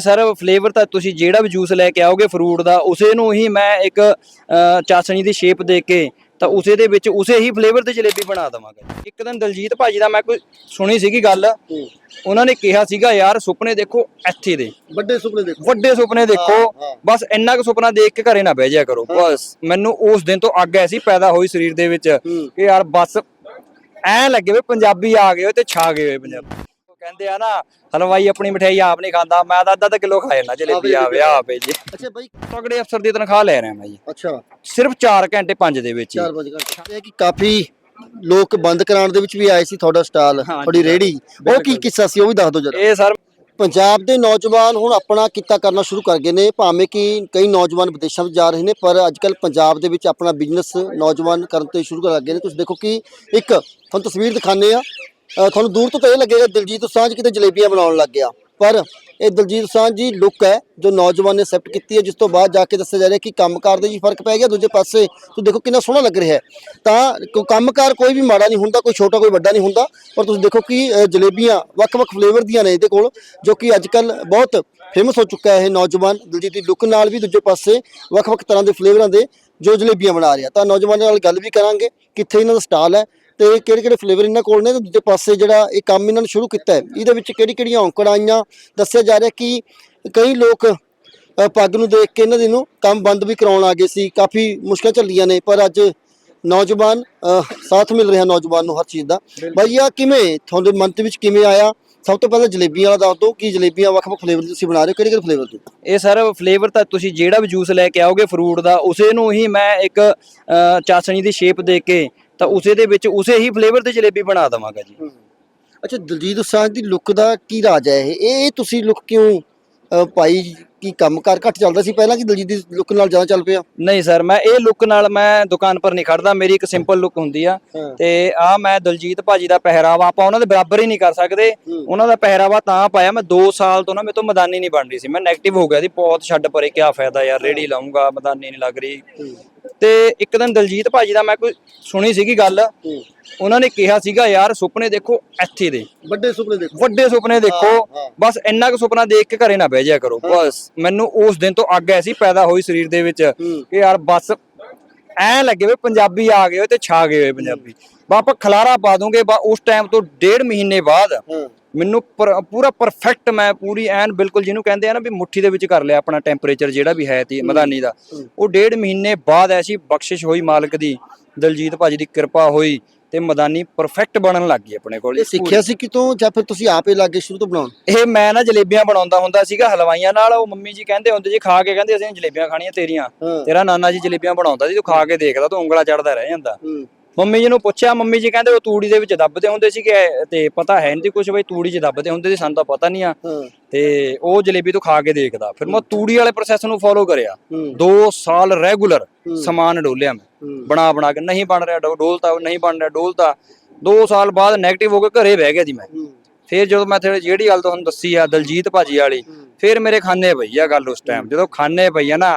Sir flavour ਤਾਂ ਤੁਸੀਂ ਜਿਹੜਾ ਵੀ ਜੂਸ ਲੈ ਕੇ ਆਓਗੇ ਫਰੂਟ ਦਾ ਉਸੇ ਨੂੰ ਹੀ ਮੈਂ ਇੱਕ ਚਾਸ਼ਣੀ ਦੀ ਸ਼ੇਪ ਦੇ ਕੇ ਤਾਂ ਉਸੇ ਦੇ ਵਿੱਚ ਉਸੇ ਹੀ ਫਲੇਵਰ ਤੇ ਜਲੇਬੀ ਬਣਾ ਦਵਾਂਗਾ ਇੱਕ ਦਿਨ ਦਲਜੀਤ ਭਾਜੀ ਦਾ ਮੈਂ ਕੋਈ ਸੁਣੀ ਸੀਗੀ ਗੱਲ ਉਹਨਾਂ ਨੇ ਕਿਹਾ ਸੀਗਾ ਯਾਰ ਸੁਪਨੇ ਦੇਖੋ ਇੱਥੇ ਦੇ। ਵੱਡੇ ਸੁਪਨੇ ਦੇਖੋ। ਵੱਡੇ ਸੁਪਨੇ ਦੇਖੋ। ਬਸ ਇੰਨਾ ਕੁ ਸੁਪਨਾ ਦੇਖ ਕੇ ਘਰੇ ਨਾ ਬਹਿ ਜਾਇਆ ਕਰੋ। ਬਸ ਮੈਨੂੰ ਉਸ ਦਿਨ ਤੋਂ ਅੱਗ ਐਸੀ ਪੈਦਾ ਹੋਈ ਸਰੀਰ ਦੇ ਵਿੱਚ। ਕਿ ਯਾਰ ਬਸ ਐ ਲੱਗੇ ਵੀ ਪੰਜਾਬੀ ਆ ਗਏ ਤੇ ਛਾ ਗਏ ਹੋਏ ਪੰਜਾਬੀ। ਕਹਿੰਦੇ ਆ ਨਾ ਹਲਵਾਈ ਆਪਣੀ ਮਠਿਆਈ ਆਪ ਨਹੀਂ ਖਾਂਦਾ ਮੈਂ ਤਾਂ ਅੱਧਾ ਅੱਧਾ ਕਿਲੋ ਖਾ ਜਾਂਦਾ ਜਲੇਬੀ ਆਵੇ ਆਪੇ ਜੀ। ਅੱਛਾ ਬਾਈ। ਤਗੜੇ ਅਫਸਰ ਦੀ ਤਨਖਾਹ ਲੈ ਰਿਹਾ ਮੈਂ ਜੀ। ਅੱਛਾ। ਸਿਰਫ 4 ਘੰਟੇ 5 ਦੇ ਵਿੱਚ ਹੀ। 4 ਵਜੇ ਘੰਟੇ। ਇਹ ਕਿ ਕਾਫੀ ਲੋਕ ਬੰਦ ਕਰਾਉਣ ਦੇ ਵਿੱਚ ਵੀ ਆਏ ਸੀ ਤੁਹਾਡਾ ਸਟਾਲ ਤੁਹਾਡੀ। ਰੇੜੀ ਉਹ ਕੀ। ਕਿੱਸਾ ਸੀ ਉਹ ਵੀ ਦੱਸ ਦਿਓ ਜਰਾ। ਇਹ ਸਰ ਪੰਜਾਬ ਦੇ ਨੌਜਵਾਨ ਹੁਣ ਆਪਣਾ ਕਿੱਤਾ ਕਰਨਾ ਸ਼ੁਰੂ ਕਰ ਗਏ ਨੇ ਭਾਵੇਂ ਕਿ ਕਈ ਨੌਜਵਾਨ ਵਿਦੇਸ਼ਾਂ ਵਿੱਚ ਜਾ ਰਹੇ ਨੇ ਪਰ ਅੱਜ ਕੱਲ ਪੰਜਾਬ ਦੇ ਵਿੱਚ ਆਪਣਾ ਬਿਜ਼ਨਸ ਨੌਜਵਾਨ ਕਰਨ ਤੇ ਸ਼ੁਰੂ ਕਰ ਲੱਗੇ ਨੇ। ਤੁਸੀਂ ਦੇਖੋ ਕਿ ਇੱਕ ਤੁਹਾਨੂੰ ਤਸਵੀਰ ਦਿਖਾਣੇ ਆ ਤੁਹਾਨੂੰ ਦੂਰ ਤੋਂ ਤਾਂ ਇਹ ਲੱਗੇਗਾ ਦਿਲਜੀਤ ਦੋਸਾਂਝ ਕਿਤੇ ਜਲੇਬੀਆਂ ਬਣਾਉਣ ਲੱਗ ਗਿਆ। ਪਰ ਇਹ ਦਿਲਜੀਤ ਦੋਸਾਂਝ ਦੀ ਲੁੱਕ ਹੈ, ਜੋ ਨੌਜਵਾਨ ਨੇ ਐਕਸੈਪਟ ਕੀਤੀ ਹੈ, ਜਿਸ ਤੋਂ ਬਾਅਦ ਜਾ ਕੇ ਦੱਸਿਆ ਜਾ ਰਿਹਾ ਕਿ ਕੰਮਕਾਰ ਦੇ ਜੀ ਫ਼ਰਕ ਪੈ ਗਿਆ, ਦੂਜੇ ਪਾਸੇ ਤੁਸੀਂ ਦੇਖੋ ਕਿੰਨਾ ਸੋਹਣਾ ਲੱਗ ਰਿਹਾ ਤਾਂ ਕੋ- ਕੰਮਕਾਰ ਕੋਈ ਵੀ ਮਾੜਾ ਨਹੀਂ ਹੁੰਦਾ, ਕੋਈ ਛੋਟਾ ਕੋਈ ਵੱਡਾ ਨਹੀਂ ਹੁੰਦਾ, ਪਰ ਤੁਸੀਂ ਦੇਖੋ ਕਿ ਜਲੇਬੀਆਂ ਵੱਖ-ਵੱਖ ਫਲੇਵਰ ਦੀਆਂ ਨੇ ਇਹਦੇ ਕੋਲ, ਜੋ ਕਿ ਅੱਜ ਕੱਲ ਬਹੁਤ ਫੇਮਸ ਹੋ ਚੁੱਕਾ ਹੈ ਇਹ ਨੌਜਵਾਨ। ਦਿਲਜੀਤ ਦੀ ਲੁੱਕ ਨਾਲ ਵੀ ਦੂਜੇ ਪਾਸੇ ਵੱਖ-ਵੱਖ ਤਰ੍ਹਾਂ ਦੇ ਫਲੇਵਰਾਂ ਦੇ ਜੋ ਜਲੇਬੀਆਂ ਬਣਾ ਰਿਹਾ। ਤਾਂ ਨੌਜਵਾਨਾਂ ਨਾਲ ਗੱਲ ਵੀ ਕਰਾਂਗੇ, ਕਿੱਥੇ ਇਹਨਾਂ ਦਾ ਸਟਾਲ ਹੈ ਤੇ ਕਿਹੜੇ ਕਿਹੜੇ ਫਲੇਵਰ ਇਹਨਾਂ ਕੋਲ ਨੇ ਤੇ ਦੂਜੇ ਪਾਸੇ ਜਿਹੜਾ ਇਹ ਕੰਮ ਇਹਨਾਂ ਨੇ ਸ਼ੁਰੂ ਕੀਤਾ ਹੈ, ਇਹਦੇ ਵਿੱਚ ਕਿਹੜੀ ਕਿਹੜੀਆਂ ਔਂਕੜਾਂ ਆਈਆਂ, ਦੱਸਿਆ ਜਾ ਰਿਹਾ ਕਿ ਕਈ ਲੋਕ ਪੱਗ ਨੂੰ ਦੇਖ ਕੇ ਇਹਨਾਂ ਦੇ ਨੂੰ ਕੰਮ ਬੰਦ ਵੀ ਕਰਾਉਣ ਆ ਗਏ ਸੀ, ਕਾਫੀ ਮੁਸ਼ਕਲ ਚੱਲੀਆਂ ਨੇ, ਪਰ ਅੱਜ ਨੌਜਵਾਨ ਸਾਥ ਮਿਲ ਰਿਹਾ ਨੌਜਵਾਨ ਨੂੰ ਹਰ ਚੀਜ਼ ਦਾ। ਬਾਈ ਆ ਕਿਵੇਂ, ਤੁਹਾਡੇ ਮਨ ਦੇ ਵਿੱਚ ਕਿਵੇਂ ਆਇਆ? ਸਭ ਤੋਂ ਪਹਿਲਾਂ ਜਲੇਬੀਆਂ ਵਾਲਾ ਦੱਸ ਦਿਓ ਕਿ ਜਲੇਬੀਆਂ ਵੱਖ-ਵੱਖ ਫਲੇਵਰ ਦੀ ਤੁਸੀਂ ਬਣਾ ਰਹੇ ਹੋ, ਕਿਹੜੇ ਕਿਹੜੇ ਫਲੇਵਰ ਦੇ? ਇਹ ਸਰ ਫਲੇਵਰ ਤਾਂ ਤੁਸੀਂ ਜਿਹੜਾ ਵੀ ਜੂਸ ਲੈ ਕੇ ਆਓਗੇ ਫਰੂਟ ਦਾ, ਉਸੇ ਨੂੰ ਹੀ ਮੈਂ ਇੱਕ ਚਾਸ਼ਣੀ ਦੀ ਸ਼ੇਪ ਦੇ ਕੇ ਤਾਂ ਉਸੇ ਦੇ ਵਿੱਚ ਉਸੇ ਹੀ ਫਲੇਵਰ ਤੇ ਜਲੇਬੀ ਬਣਾ ਦਵਾਂਗਾ ਜੀ। ਅੱਛਾ ਦਲਜੀਤ ਦੋਸਾਂਝ ਦੀ ਲੁੱਕ ਦਾ ਕੀ ਰਾਜ ਹੈ ਇਹ? ਇਹ ਤੁਸੀਂ ਲੁੱਕ ਕਿਉਂ ਅ, ਪਾਈ? ਕੀ ਕੰਮਕਾਰ ਘੱਟ ਚੱਲਦਾ ਸੀ ਪਹਿਲਾਂ ਕਿ ਦਲਜੀਤ ਦੀ ਲੁੱਕ ਨਾਲ ਜ਼ਿਆਦਾ ਚੱਲ ਪਿਆ? ਨਹੀਂ ਸਰ ਮੈਂ ਇਹ ਲੁੱਕ ਨਾਲ ਮੈਂ ਦੁਕਾਨ ਪਰ ਨਹੀਂ ਖੜਦਾ ਮੇਰੀ ਇੱਕ ਸਿੰਪਲ ਲੁੱਕ ਹੁੰਦੀ ਆ। ਹਾਂ। ਤੇ ਆ ਮੈਂ ਦਲਜੀਤ ਭਾਜੀ ਦਾ ਪਹਿਰਾਵਾ ਆਪਾਂ ਉਹਨਾਂ ਦੇ ਬਰਾਬਰ ਹੀ ਨਹੀਂ ਕਰ ਸਕਦੇ। ਉਹਨਾਂ ਦਾ ਪਹਿਰਾਵਾ ਤਾਂ ਪਾਇਆ ਮੈਂ 2 ਸਾਲ ਤੋਂ ਨਾ ਮੇਰੇ ਤੋਂ ਮਦਾਨੀ ਨਹੀਂ ਬਣ ਰਹੀ ਸੀ। ਮੈਂ 네ਗੇਟਿਵ ਹੋ ਗਿਆ ਸੀ ਬਹੁਤ ਛੱਡ ਪਰੇ ਕੀ ਫਾਇਦਾ ਯਾਰ ਰੇੜੀ ਲਾਉਂਗਾ ਮਦਾਨੀ ਨਹੀਂ ਲੱਗ ਰਹੀ। ਤੇ ਇੱਕ ਦਿਨ ਦਲਜੀਤ ਭਾਜੀ ਦਾ ਮੈਂ ਕੋਈ ਸੁਣੀ ਸੀਗੀ ਗੱਲ ਉਹਨਾਂ ਨੇ ਕਿਹਾ ਸੀਗਾ ਯਾਰ ਸੁਪਨੇ ਦੇਖੋ ਇੱਥੇ ਦੇ। ਵੱਡੇ ਸੁਪਨੇ ਦੇਖੋ। ਵੱਡੇ ਸੁਪਨੇ ਦੇਖੋ। ਬਸ ਇੰਨਾ ਕੁ ਸੁਪਨਾ ਦੇਖ ਕੇ ਘਰੇ ਨਾ ਬਹਿ ਜਾਇਆ ਕਰੋ। ਬਸ ਮੈਨੂੰ ਉਸ ਦਿਨ ਤੋਂ ਅੱਗ ਐਸੀ ਪੈਦਾ ਹੋਈ ਸਰੀਰ ਦੇ ਵਿੱਚ। ਕਿ ਯਾਰ ਬਸ ਐ ਲੱਗੇ ਵੀ ਪੰਜਾਬੀ ਆ ਗਏ ਹੋਏ ਤੇ ਛਾ ਗਏ ਹੋਏ ਪੰਜਾਬੀ। ਬਾ ਆਪਾਂ ਖਲਾਰਾ ਪਾ ਦੂੰਗੇ ਬਾ ਉਸ ਟਾਈਮ ਤੋਂ ਡੇਢ ਮਹੀਨੇ ਬਾਅਦ ਮੈਨੂੰ ਪਰ- ਪੂਰਾ ਪਰਫੈਕਟ ਮੈਂ ਪੂਰੀ ਐਨ ਬਿਲਕੁਲ ਜਿਹਨੂੰ ਕਹਿੰਦੇ ਆ ਨਾ ਵੀ ਮੁੱਠੀ ਦੇ ਵਿੱਚ ਕਰ ਲਿਆ ਆਪਣਾ ਟੈਂਪਰੇਚਰ ਜਿਹੜਾ ਵੀ ਹੈ ਤੀ ਮਦਾਨੀ ਦਾ। ਉਹ ਡੇਢ ਮਹੀਨੇ ਬਾਅਦ ਐਸੀ ਬਖਸ਼ਿਸ਼ ਹੋਈ ਮਾਲਕ ਦੀ ਦਲਜੀਤ ਭਾਜੀ ਦੀ ਕਿਰਪਾ ਹੋਈ ਤੇ ਮਦਾਨੀ ਪਰਫੈਕਟ ਬਣਨ ਲੱਗ ਗਈ ਆਪਣੇ ਕੋਲ। ਇਹ ਸਿੱਖਿਆ ਸੀ ਕਿਤੋਂ ਜਾਂ ਫਿਰ ਤੁਸੀਂ ਆਪੇ ਲੱਗੇ ਸ਼ੁਰੂ ਤੋਂ ਬਣਾਉਣ? ਇਹ ਮੈਂ ਨਾ ਜਲੇਬੀਆਂ ਬਣਾਉਂਦਾ ਹੁੰਦਾ ਸੀਗਾ ਹਲਵਾਈਆਂ ਨਾਲ ਉਹ ਮੰਮੀ ਜੀ ਕਹਿੰਦੇ ਹੁੰਦੇ ਜੀ ਖਾ ਕੇ ਕਹਿੰਦੇ ਅਸੀਂ ਜਲੇਬੀਆਂ ਖਾਣੀਆਂ ਤੇਰੀਆਂ। ਤੇਰਾ ਨਾਨਾ ਜੀ ਜਲੇਬੀਆਂ ਬਣਾਉਂਦਾ ਸੀ ਤੂੰ ਖਾ ਕੇ ਦੇਖਦਾ ਤੂੰ ਉਂਗਲਾ ਚੜਦਾ ਰਹਿ ਜਾਂਦਾ। ਮੰਮੀ ਜੀ ਨੂੰ ਪੁੱਛਿਆ ਮੰਮੀ ਜੀ ਕਹਿੰਦੇ ਉਹ ਤੂੜੀ ਦੇ ਵਿੱਚ ਦੱਬਦੇ ਹੁੰਦੇ ਸੀਗੇ ਤੇ ਪਤਾ ਹੈ ਨਹੀਂ ਕੁਝ ਬਈ ਤੂੜੀ 'ਚ ਦੱਬਦੇ ਹੁੰਦੇ ਸੀ ਸਾਨੂੰ ਤਾਂ ਪਤਾ ਨਹੀਂ ਆ। ਤੇ ਉਹ ਜਲੇਬੀ ਤੋਂ ਖਾ ਕੇ ਦੇਖਦਾ। ਫਿਰ ਮੈਂ ਤੂੜੀ ਵਾਲੇ ਪ੍ਰੋਸੈਸ ਨੂੰ ਫੋਲੋ ਕਰਿਆ। ਹੂੰ। 2 ਸਾਲ ਰੈਗੂਲਰ। ਸਮਾਨ ਡੋਲਿਆ ਮੈਂ। ਬਣਾ ਬਣਾ ਕੇ ਨਹੀਂ ਬਣ ਰਿਹਾ ਡੋਲਤਾ ਨਹੀਂ ਬਣ ਰਿਹਾ ਡੋਲਤਾ। 2 ਸਾਲ ਬਾਅਦ 네ਗੇਟਿਵ ਹੋ ਕੇ ਘਰੇ ਬਹਿ ਗਿਆ ਜੀ ਮੈਂ। ਫਿਰ ਜਦੋਂ ਮੈਂ ਥੋੜੀ ਜਿਹੜੀ ਗੱਲ ਤੁਹਾਨੂੰ ਦੱਸੀ ਆ ਦਲਜੀਤ ਭਾਜੀ ਵਾਲੀ ਫਿਰ ਮੇਰੇ ਖਾਨੇ ਪਈ ਆ ਗੱਲ ਉਸ ਟਾਈਮ ਜਦੋਂ ਖਾਨੇ ਪਈ ਆ ਨਾ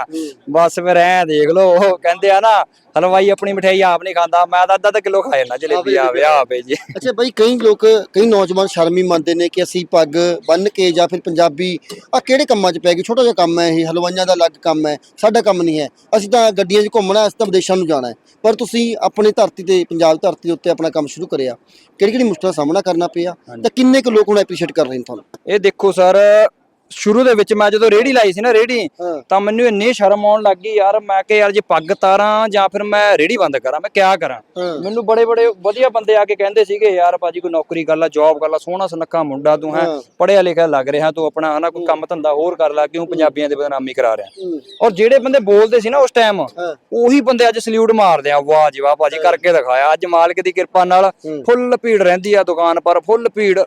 ਬਸ ਫਿਰ ਐ ਦੇਖ ਲਓ ਉਹ ਕਹਿੰਦੇ ਆ ਨਾ ਹਲਵਾਈ ਆਪਣੀ ਮਠਿਆਈ ਆਪ ਨਹੀਂ ਖਾਂਦਾ ਮੈਂ ਤਾਂ ਅੱਧਾ ਅੱਧਾ ਕਿਲੋ ਖਾ ਜਾਂਦਾ ਜਲੇਬੀ ਆਵੇ ਆਪੇ ਜੀ। ਅੱਛਾ ਬਈ ਕਈ ਲੋਕ ਕਈ ਨੌਜਵਾਨ ਸ਼ਰਮੀ ਮੰਨਦੇ ਨੇ ਕਿ ਅਸੀਂ ਪੱਗ ਬੰਨ ਕੇ ਜਾਂ ਫਿਰ ਪੰਜਾਬੀ ਆ ਕਿਹੜੇ ਕੰਮਾਂ 'ਚ ਪੈ ਗਏ ਛੋਟਾ ਜਿਹਾ ਕੰਮ ਹੈ ਇਹ ਹਲਵਾਈਆਂ ਦਾ ਅਲੱਗ ਕੰਮ ਹੈ ਸਾਡਾ ਕੰਮ ਨਹੀਂ ਹੈ। ਅਸੀਂ ਤਾਂ ਗੱਡੀਆਂ 'ਚ ਘੁੰਮਣਾ ਅਸੀਂ ਤਾਂ ਵਿਦੇਸ਼ਾਂ ਨੂੰ ਜਾਣਾ ਹੈ। ਪਰ ਤੁਸੀਂ ਆਪਣੀ ਧਰਤੀ ਤੇ ਪੰਜਾਬ ਧਰਤੀ ਦੇ ਉੱਤੇ ਆਪਣਾ ਕੰਮ ਸ਼ੁਰੂ ਕਰਿਆ। ਕਿਹੜੀ ਕਿਹੜੀ ਮੁਸ਼ਕਲਾਂ ਸਾਹਮਣਾ ਕਰਨਾ ਪਿਆ? ਤਾਂ ਕਿੰਨੇ ਕੁ ਲੋਕ ਹੁਣ ਐਪਰੀਸ਼ੀਏਟ ਕਰ ਰਹੇ ਨੇ ਤੁਹਾਨੂੰ? ਇਹ ਦੇਖੋ ਸਰ ਸ਼ੁਰੂ ਦੇ ਵਿੱਚ ਮੈਂ ਜਦੋਂ ਰੇੜੀ ਲਾਈ ਸੀ ਨਾ ਰੇੜੀ ਤਾਂ ਮੈਨੂੰ ਇੰਨੀ ਸ਼ਰਮ ਆਉਣ ਲੱਗ ਗਈ ਯਾਰ ਮੈਂ ਕਿ ਯਾਰ ਜੇ ਪੱਗ ਤਾਰਾਂ ਜਾਂ ਫਿਰ ਮੈਂ ਰੇੜੀ ਬੰਦ ਕਰਾਂ ਮੈਂ ਕਿਆ ਕਰਾਂ? ਮੈਨੂੰ ਬੜੇ ਬੜੇ ਵਧੀਆ ਬੰਦੇ ਆ ਕੇ ਕਹਿੰਦੇ ਸੀਗੇ ਯਾਰ ਭਾਜੀ ਕੋਈ ਨੌਕਰੀ ਕਰ ਲੈ ਜੌਬ ਕਰ ਲੈ ਸੋਹਣਾ ਸੁਨੱਖਾ ਮੁੰਡਾ ਤੂੰ ਹੈ। ਪੜਿਆ ਲਿਖਿਆ ਲੱਗ ਰਿਹਾ ਤੂੰ ਆਪਣਾ ਹਨਾ ਕੋਈ ਕੰਮ ਧੰਦਾ ਹੋਰ ਕਰ ਲੈ ਕਿਉਂ ਪੰਜਾਬੀਆਂ ਦੇ ਬਦਨਾਮੀ ਕਰਾ ਰਿਹਾ? ਔਰ ਜਿਹੜੇ ਬੰਦੇ ਬੋਲਦੇ ਸੀ ਨਾ ਉਸ ਟਾਈਮ ਉਹੀ ਬੰਦੇ ਅੱਜ ਸਲੂਟ ਮਾਰਦੇ ਆ ਵਾਹ ਜੀ ਵਾਹ ਭਾਜੀ ਕਰਕੇ ਦਿਖਾਇਆ ਅੱਜ ਮਾਲਕ ਦੀ ਕਿਰਪਾ ਨਾਲ। ਫੁੱਲ ਭੀੜ ਰਹਿੰਦੀ ਆ ਦੁਕਾਨ ਪਰ ਫੁੱਲ ਭੀੜ।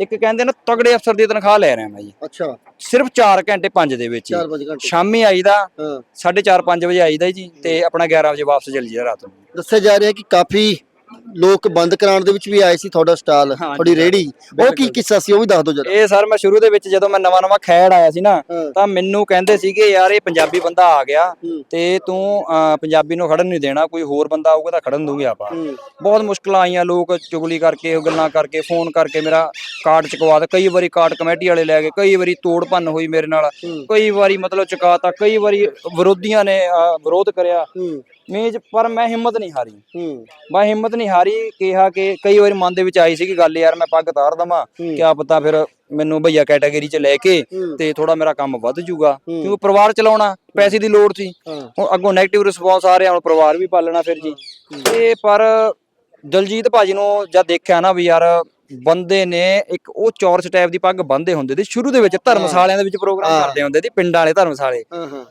ਇੱਕ ਕਹਿੰਦੇ ਨਾ ਤਗੜੇ ਅਫਸਰ ਦੀ ਤਨਖਾਹ ਲੈ ਰਿਹਾ ਮੈਂ ਜੀ। ਅੱਛਾ। ਸਿਰਫ 4 ਘੰਟੇ 5 ਦੇ ਵਿੱਚ 4 ਹੀ ਵਜੇ ਘੰਟੇ। ਸ਼ਾਮੀ ਆਈਦਾ ਹਾਂ। 4:30 5 ਵਜੇ ਆਈਦਾ ਜੀ ਤੇ ਆਪਣਾ 11 ਵਜੇ ਵਾਪਸ ਚਲੀ ਜਾ ਰਾਤ ਨੂੰ। ਦੱਸਿਆ ਜਾ ਰਿਹਾ ਕਿ ਕਾਫੀ ਲੋਕ ਬੰਦ ਕਰਾਉਣ ਦੇ ਵਿੱਚ ਵੀ ਆਏ ਸੀ ਤੁਹਾਡਾ ਸਟਾਲ ਤੁਹਾਡੀ ਰੇੜੀ ਉਹ ਕੀ। ਕਿੱਸਾ ਸੀ ਉਹ ਵੀ ਦੱਸ ਦਿਓ ਜਰਾ। ਇਹ ਸਰ ਮੈਂ ਸ਼ੁਰੂ ਦੇ ਵਿੱਚ ਜਦੋਂ ਮੈਂ ਨਵਾਂ ਨਵਾਂ ਖੈੜ ਆਇਆ ਸੀ ਨਾ। ਤਾਂ ਮੈਨੂੰ ਕਹਿੰਦੇ ਸੀਗੇ ਯਾਰ ਇਹ ਪੰਜਾਬੀ ਬੰਦਾ ਆ ਗਿਆ। ਤੇ ਤੂੰ ਪੰਜਾਬੀ ਨੂੰ ਖੜਨ ਨਹੀਂ ਦੇਣਾ ਕੋਈ ਹੋਰ ਬੰਦਾ ਆਊਗਾ ਤਾਂ ਖੜਨ ਦੂੰਗੇ ਆਪਾਂ। ਬਹੁਤ ਮੁਸ਼ਕਲਾਂ ਆਈਆਂ ਲੋਕ ਚੁਗਲੀ ਕਰਕੇ ਉਹ ਗੱਲਾਂ ਕਰਕੇ ਫੋਨ ਕਰਕੇ ਮੇਰਾ ਕਾਰਡ ਚਕਵਾ ਦੇ ਕਈ ਵਾਰੀ ਕਾਰਡ ਕਮੇਟੀ ਵਾਲੇ ਲੈ ਗਏ ਕਈ ਵਾਰੀ ਤੋੜ ਭੰਨ ਹੋਈ ਮੇਰੇ ਨਾਲ। ਕਈ ਵਾਰੀ ਮਤਲਬ ਚੁਕਾਤਾ ਕਈ ਵਾਰੀ ਵਿਰੋਧੀਆਂ ਨੇ ਵਿਰੋਧ ਕਰਿਆ। ਮੇਜ ਪਰ ਮੈਂ ਹਿੰਮਤ ਨਹੀਂ ਹਾਰੀ। ਹੂੰ। ਮੈਂ ਹਿੰਮਤ ਨਹੀਂ ਹਾਰੀ ਕਿਹਾ ਕਿ ਕਈ ਵਾਰੀ ਮਨ ਦੇ ਵਿੱਚ ਆਈ ਸੀ ਕਿ ਗੱਲ ਯਾਰ ਮੈਂ ਪੱਗ ਤਾਰ ਦਵਾਂ। ਕਿਆ ਪਤਾ ਫਿਰ ਮੈਨੂੰ ਭਈਆ ਕੈਟਾਗਰੀ 'ਚ ਲੈ ਕੇ। ਤੇ ਥੋੜਾ ਮੇਰਾ ਕੰਮ ਵੱਧ ਜਾਊਗਾ। ਹੂੰ। ਕਿਉਂਕਿ ਪਰਿਵਾਰ ਚਲਾਉਣਾ ਪੈਸੇ ਦੀ ਲੋੜ ਸੀ। ਹੁਣ ਅੱਗੋਂ 네ਗੇਟਿਵ ਰਿਸਪੌਂਸ ਆ ਰਿਹਾ ਹੁਣ ਪਰਿਵਾਰ ਵੀ ਪਾਲਣਾ ਫਿਰ ਜੀ। ਤੇ ਪਰ ਦਲਜੀਤ ਭਾਜੀ ਨੂੰ ਜਦ ਦੇਖਿਆ ਨਾ ਵੀ ਯਾਰ ਬੰਦੇ ਨੇ ਇੱਕ ਉਹ ਚੌਰਸ ਟਾਈਪ ਦੀ ਪੱਗ ਬੰਨਦੇ ਹੁੰਦੇ ਸੀ ਸ਼ੁਰੂ ਦੇ ਵਿੱਚ ਧਰਮਸ਼ਾਲਿਆਂ ਦੇ ਵਿੱਚ ਪ੍ਰੋਗਰਾਮ। ਕਰਦੇ ਹੁੰਦੇ ਸੀ ਪਿੰਡਾਂ ਵਾਲੇ ਧਰਮਸ਼ਾਲੇ। ਹਾਂ ਹਾਂ।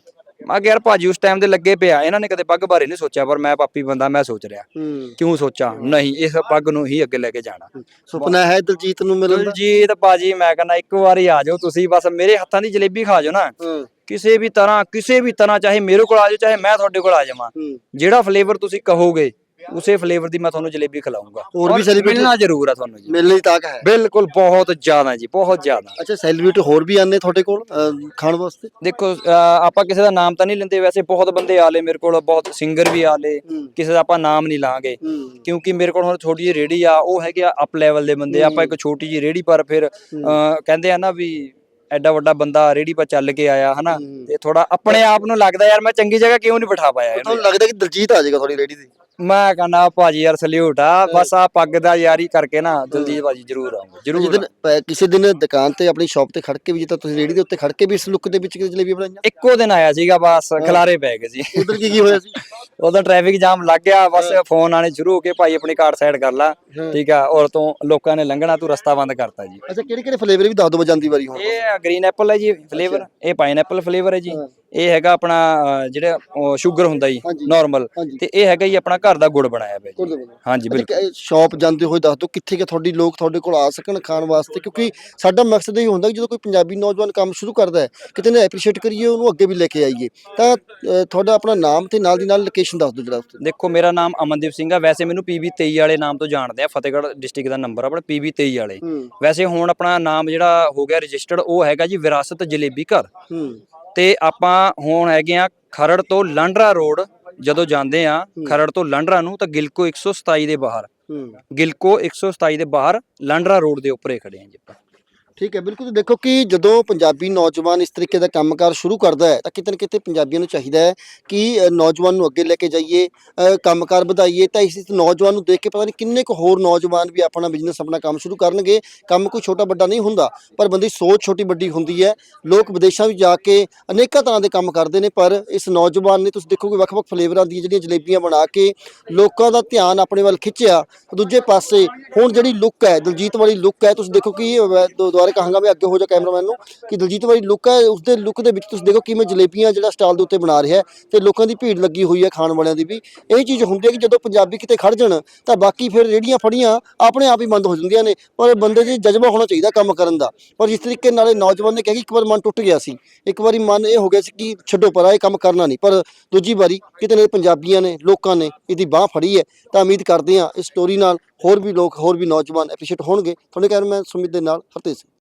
ਮੈਂ ਕਿਹਾ ਯਾਰ ਭਾਜੀ ਉਸ ਟਾਈਮ ਦੇ ਲੱਗੇ ਪਿਆ ਇਹਨਾਂ ਨੇ ਕਦੇ ਪੱਗ ਬਾਰੇ ਨਹੀਂ ਸੋਚਿਆ ਪਰ ਮੈਂ ਪਾਪੀ ਬੰਦਾ ਮੈਂ ਸੋਚ ਰਿਹਾ। ਹੂੰ। ਕਿਉਂ ਸੋਚਾਂ? ਨਹੀਂ ਇਸ ਪੱਗ ਨੂੰ ਹੀ ਅੱਗੇ ਲੈ ਕੇ ਜਾਣਾ। ਸੁਪਨਾ ਹੈ ਦਲਜੀਤ ਨੂੰ ਮਿਲਣ ਦਾ? ਦਲਜੀਤ ਭਾਜੀ ਮੈਂ ਕਹਿੰਦਾ ਇੱਕ ਵਾਰੀ ਆ ਜਾਓ ਤੁਸੀਂ ਬਸ ਮੇਰੇ ਹੱਥਾਂ ਦੀ ਜਲੇਬੀ ਖਾ ਜਾਓ ਨਾ। ਹਾਂ। ਕਿਸੇ ਵੀ ਤਰ੍ਹਾਂ ਕਿਸੇ ਵੀ ਤਰ੍ਹਾਂ ਚਾਹੇ ਮੇਰੇ ਕੋਲ ਆ ਜਾਓ ਚਾਹੇ ਮੈਂ ਤੁਹਾਡੇ ਕੋਲ ਆ ਜਾਵਾਂ। ਜਿਹੜਾ ਫਲੇਵਰ ਤੁਸੀਂ ਕਹੋਗੇ ਉਸੇ ਫਲੇਵਰ ਦੀ ਮੈਂ ਤੁਹਾਨੂੰ ਜਲੇਬੀ ਖਿਲਾਉਂਗਾ ਹੋਰ ਵੀ ਔਰ celebrity- ਮਿਲਣਾ ਜ਼ਰੂਰ ਆ ਤੁਹਾਨੂੰ ਜੀ। ਮਿਲਣ ਦੀ ਤਾਕ ਹੈ? ਬਿਲਕੁਲ ਬਹੁਤ ਜ਼ਿਆਦਾ ਜੀ ਬਹੁਤ ਜ਼ਿਆਦਾ। ਅੱਛਾ ਸੈਲੀਬ੍ਰਿਟੀ ਹੋਰ ਵੀ ਆਨੇ ਤੁਹਾਡੇ ਕੋਲ ਅਹ, ਖਾਣ ਵਾਸਤੇ? ਦੇਖੋ ਅਹ ਆਪਾਂ ਕਿਸੇ ਦਾ ਨਾਮ ਤਾਂ ਨਹੀਂ ਲੈਂਦੇ ਵੈਸੇ ਬਹੁਤ ਬੰਦੇ ਆਲੇ ਮੇਰੇ ਕੋਲ ਬਹੁਤ ਸਿੰਗਰ ਵੀ ਆਲੇ ਕਿਸੇ ਦਾ ਆਪਾਂ ਨਾਮ ਨਹੀਂ ਲਾਂਗੇ। ਹੂੰ। ਕਿਉਂਕਿ ਮੇਰੇ ਕੋਲ ਹੁਣ ਛੋਟੀ ਜਿਹੀ ਰੇੜੀ ਆ ਉਹ ਹੈਗੇ ਆ ਅਪ ਲੈਵਲ ਦੇ ਬੰਦੇ। ਆਪਾਂ ਇੱਕ ਛੋਟੀ ਜਿਹੀ ਰੇੜੀ ਪਰ ਫਿਰ ਅਹ, ਕਹਿੰਦੇ ਆ ਨਾ ਵੀ ਐਡਾ ਵੱਡਾ ਬੰਦਾ ਰੇੜੀ 'ਪਰ ਚੱਲ ਕੇ ਆਇਆ ਹਨਾ? ਹੂੰ। ਤੇ ਥੋੜਾ ਆਪਣੇ ਆਪ ਨੂੰ ਲੱਗਦਾ ਯਾਰ ਮੈਂ ਚੰਗੀ ਜਗ੍ਹਾ ਕਿਉਂ ਨਹੀਂ ਬਿਠਾ ਪਾਇਆ ਇਹਨੂੰ? ਤੁਹਾਨੂੰ ਲੱਗਦਾ ਕਿ ਦਲਜੀਤ ਆ ਜਾਏਗਾ ਤੁਹਾਡੀ ਰੇੜੀ ਤੇ ਮੈਂ ਕਹਿੰਦਾ ਭਾਜੀ ਯਾਰ ਸਲੂਟ ਆ ਬਸ ਆ ਪੱਗ ਦਾ ਯਾਰੀ ਕਰਕੇ ਨਾ ਦਲਜੀਤ ਭਾਜੀ ਜ਼ਰੂਰ ਆਉਂਗੇ ਜ਼ਰੂਰ ਦਿਨ ਪ- ਕਿਸੇ ਦਿਨ ਦੁਕਾਨ ਤੇ ਆਪਣੀ ਸ਼ਾਪ ਤੇ ਖੜ ਕੇ ਵੀ ਜਿੱਦਾਂ ਤੁਸੀਂ ਰੇੜੀ ਦੇ ਉੱਤੇ ਖੜ ਕੇ ਵੀ ਇਸ ਲੁੱਕ ਦੇ ਵਿੱਚ ਕਿਤੇ ਜਲੇਬੀ ਬਣਾਈਆਂ? ਇੱਕੋ ਦਿਨ ਆਇਆ ਸੀਗਾ ਬਸ ਖਲਾਰੇ ਪੈ ਗਏ ਸੀ। ਉਧਰ ਕੀ ਕੀ ਹੋਇਆ ਸੀ? ਉਦੋਂ ਟ੍ਰੈਫਿਕ ਜਾਮ ਲੱਗ ਗਿਆ ਬਸ ਫੋਨ ਆਣੇ ਸ਼ੁਰੂ ਹੋ ਕੇ ਭਾਈ ਆਪਣੀ ਕਾਰ ਸਾਈਡ ਕਰ ਲਾ ਠੀਕ ਆ ਔਰ ਤੋਂ ਲੋਕਾਂ ਨੇ ਲੰਘਣਾ ਤੂੰ ਰਸਤਾ ਬੰਦ ਕਰਤਾ ਜੀ। ਅੱਛਾ ਕਿਹੜੇ ਕਿਹੜੇ ਫਲੇਵਰ ਵੀ ਦੱਸ ਦਿਓ ਜਾਂਦੀ ਵਾਰੀ ਹੁਣ। ਇਹ ਗ੍ਰੀਨ ਐਪਲ ਹੈ ਜੀ ਫਲੇਵਰ ਇਹ ਪਾਈਨਐਪਲ ਫਲੇਵਰ ਹੈ ਜੀ। ਇਹ ਹੈਗਾ ਆਪਣਾ ਜਿਹੜਾ ਸ਼ੂਗਰ ਹੁੰਦਾ ਜੀ। ਨਾਰਮਲ ਤੇ ਇਹ ਹੈਗਾ ਜੀ ਆਪਣਾ ਘਰ ਦਾ ਗੁੜ ਬਣਾਇਆ ਪਿਆ ਹਾਂਜੀ ਬਿਲਕੁਲ। ਸ਼ਾਪ ਜਾਂਦੇ ਹੋਏ ਦੱਸ ਦਿਓ ਕਿੱਥੇ ਕਿ ਤੁਹਾਡੀ ਲੋਕ ਤੁਹਾਡੇ ਕੋਲ ਆ ਸਕਣ ਖਾਣ ਵਾਸਤੇ? ਕਿਉਂਕਿ ਸਾਡਾ ਮਕਸਦ ਇਹ ਹੁੰਦਾ ਕਿ ਜਦੋਂ ਕੋਈ ਪੰਜਾਬੀ ਨੌਜਵਾਨ ਕੰਮ ਸ਼ੁਰੂ ਕਰਦਾ ਹੈ ਕਿਤੇ ਨਾ ਐਪਰੀਸ਼ੀਏਟ ਕਰੀਏ ਉਹਨੂੰ ਅੱਗੇ ਵੀ ਲੈ ਕੇ ਆਈਏ। ਤਾਂ ਤੁਹਾਡਾ ਆਪਣਾ ਨਾਮ ਤੇ ਨਾਲ ਦੀ ਨਾਲ ਲੋਕੇਸ਼ਨ ਦੱਸ ਦਿਓ ਤੇ ਦੇਖੋ ਮੇਰਾ ਨਾਮ ਅਮਨਦੀਪ ਸਿੰਘ ਆ। ਵੈਸੇ ਮੈਨੂੰ ਪੀਬੀ 23 ਵਾਲੇ ਨਾਮ ਤੋਂ ਜਾਣਦੇ ਆ। ਫਤਿਹਗੜ੍ਹ ਡਿਸਟ੍ਰਿਕਟ ਦਾ ਨੰਬਰ ਆਪਣਾ ਪੀਬੀ 23 ਵਾਲੇ। ਵੈਸੇ ਹੁਣ ਆਪਣਾ ਨਾਮ ਜਿਹੜਾ ਹੋ ਗਿਆ ਰਜਿਸਟਰਡ ਉਹ ਹੈਗਾ ਜੀ ਵਿਰਾਸਤ ਜਲੇਬੀ ਘਰ। ਤੇ ਆਪਾਂ ਹੁਣ ਹੈਗੇ ਆ ਖਰੜ ਤੋਂ ਲਾਂਡਰਾ ਰੋਡ ਜਦੋਂ ਜਾਂਦੇ ਆ ਖਰੜ ਤੋਂ ਲਾਂਡਰਾ ਨੂੰ ਤਾਂ ਗਿਲਕੋ 127 ਦੇ ਬਾਹਰ। ਗਿਲਕੋ 127 ਦੇ ਬਾਹਰ ਲਾਂਡਰਾ ਰੋਡ ਦੇ ਉੱਪਰ ਖੜੇ ਆ ਜੀ ਆਪਾਂ। ਠੀਕ ਹੈ ਬਿਲਕੁਲ ਦੇਖੋ ਕਿ ਜਦੋਂ ਪੰਜਾਬੀ ਨੌਜਵਾਨ ਇਸ ਤਰੀਕੇ ਦਾ ਕੰਮਕਾਰ ਸ਼ੁਰੂ ਕਰਦਾ ਹੈ ਤਾਂ ਕਿਤੇ ਨਾ ਕਿਤੇ ਪੰਜਾਬੀਆਂ ਨੂੰ ਚਾਹੀਦਾ ਹੈ ਕਿ ਨੌਜਵਾਨ ਨੂੰ ਅੱਗੇ ਲੈ ਕੇ ਜਾਈਏ ਅ, ਕੰਮਕਾਰ ਵਧਾਈਏ। ਤਾਂ ਇਸ ਨੌਜਵਾਨ ਨੂੰ ਦੇਖ ਕੇ ਪਤਾ ਨਹੀਂ ਕਿੰਨੇ ਕੁ ਹੋਰ ਨੌਜਵਾਨ ਵੀ ਆਪਣਾ ਬਿਜ਼ਨਸ ਆਪਣਾ ਕੰਮ ਸ਼ੁਰੂ ਕਰਨਗੇ। ਕੰਮ ਕੋਈ ਛੋਟਾ ਵੱਡਾ ਨਹੀਂ ਹੁੰਦਾ ਪਰ ਬੰਦੇ ਦੀ ਸੋਚ ਛੋਟੀ ਵੱਡੀ ਹੁੰਦੀ ਹੈ। ਲੋਕ ਵਿਦੇਸ਼ਾਂ ਵਿੱਚ ਜਾ ਕੇ ਅਨੇਕਾਂ ਤਰ੍ਹਾਂ ਦੇ ਕੰਮ ਕਰਦੇ ਨੇ ਪਰ ਇਸ ਨੌਜਵਾਨ ਨੇ ਤੁਸੀਂ ਦੇਖੋਗੇ ਵੱਖ-ਵੱਖ ਫਲੇਵਰਾਂ ਦੀਆਂ ਜਿਹੜੀਆਂ ਜਲੇਬੀਆਂ ਬਣਾ ਕੇ ਲੋਕਾਂ ਦਾ ਧਿਆਨ ਆਪਣੇ ਵੱਲ ਖਿੱਚਿਆ। ਦੂਜੇ ਪਾਸੇ ਹੁਣ ਜਿਹੜੀ ਲੁੱਕ ਹੈ ਦਲਜੀਤ ਵਾਲੀ ਲੁੱਕ ਹੈ ਤੁਸੀਂ ਦੇਖੋ ਕਿ ਮੈਂ ਦੁ- ਕਹਾਂਗਾ ਮੈਂ ਅੱਗੇ ਹੋ ਜਾ ਕੈਮਰਾਮੈਨ ਨੂੰ ਕਿ ਦਲਜੀਤ ਵਾਲੀ ਲੁੱਕ ਹੈ, ਉਸਦੇ ਲੁੱਕ ਦੇ ਵਿੱਚ ਤੁਸੀਂ ਦੇਖੋ ਕਿਵੇਂ ਜਲੇਬੀਆਂ ਜਿਹੜਾ ਸਟਾਲ ਦੇ ਉੱਤੇ ਬਣਾ ਰਿਹਾ ਹੈ ਤੇ ਲੋਕਾਂ ਦੀ ਭੀੜ ਲੱਗੀ ਹੋਈ ਹੈ ਖਾਣ ਵਾਲਿਆਂ ਦੀ ਵੀ। ਇਹ ਚੀਜ਼ ਹੁੰਦੀ ਹੈ ਕਿ ਜਦੋਂ ਪੰਜਾਬੀ ਕਿਤੇ ਖੜ ਜਾਣ ਤਾਂ ਬਾਕੀ ਫਿਰ ਰੇੜੀਆਂ ਫੜੀਆਂ ਆਪਣੇ ਆਪ ਹੀ ਬੰਦ ਹੋ ਜਾਂਦੀਆਂ ਨੇ, ਪਰ ਬੰਦੇ 'ਚ ਜਜ਼ਬਾ ਹੋਣਾ ਚਾਹੀਦਾ ਕੰਮ ਕਰਨ ਦਾ। ਪਰ ਜਿਸ ਤਰੀਕੇ ਨਾਲ ਇਹ ਨੌਜਵਾਨ ਨੇ ਕਿਹਾ ਕਿ ਇੱਕ ਵਾਰ ਮਨ ਟੁੱਟ ਗਿਆ ਸੀ, ਇੱਕ ਵਾਰੀ ਮਨ ਇਹ ਹੋ ਗਿਆ ਸੀ ਕਿ ਛੱਡੋ ਪਰ ਇਹ ਕੰਮ ਕਰਨਾ ਨਹੀਂ। ਪਰ ਦੂਜੀ ਵਾਰੀ ਕਿਤੇ ਨੇ ਪੰਜਾਬੀਆਂ ਨੇ, ਲੋਕਾਂ ਨੇ ਇਹਦੀ ਬਾਹ ਫੜੀ ਹੈ, ਤਾਂ ਉਮੀਦ ਕਰਦੇ ਹਾਂ ਇਸ ਸਟੋਰੀ ਨਾਲ ਹੋਰ ਵੀ ਲੋਕ, ਹੋਰ ਵੀ ਨੌਜਵਾਨ ਐਪਰੀਸ਼ੀਏਟ ਹੋਣਗੇ। ਤੁਹਾਡੇ ਕਹਿਣ ਮੈਂ ਸੁਮਿਤ ਦੇ ਨਾਲ ਹਰਤੇਜ ਸਿੰਘ।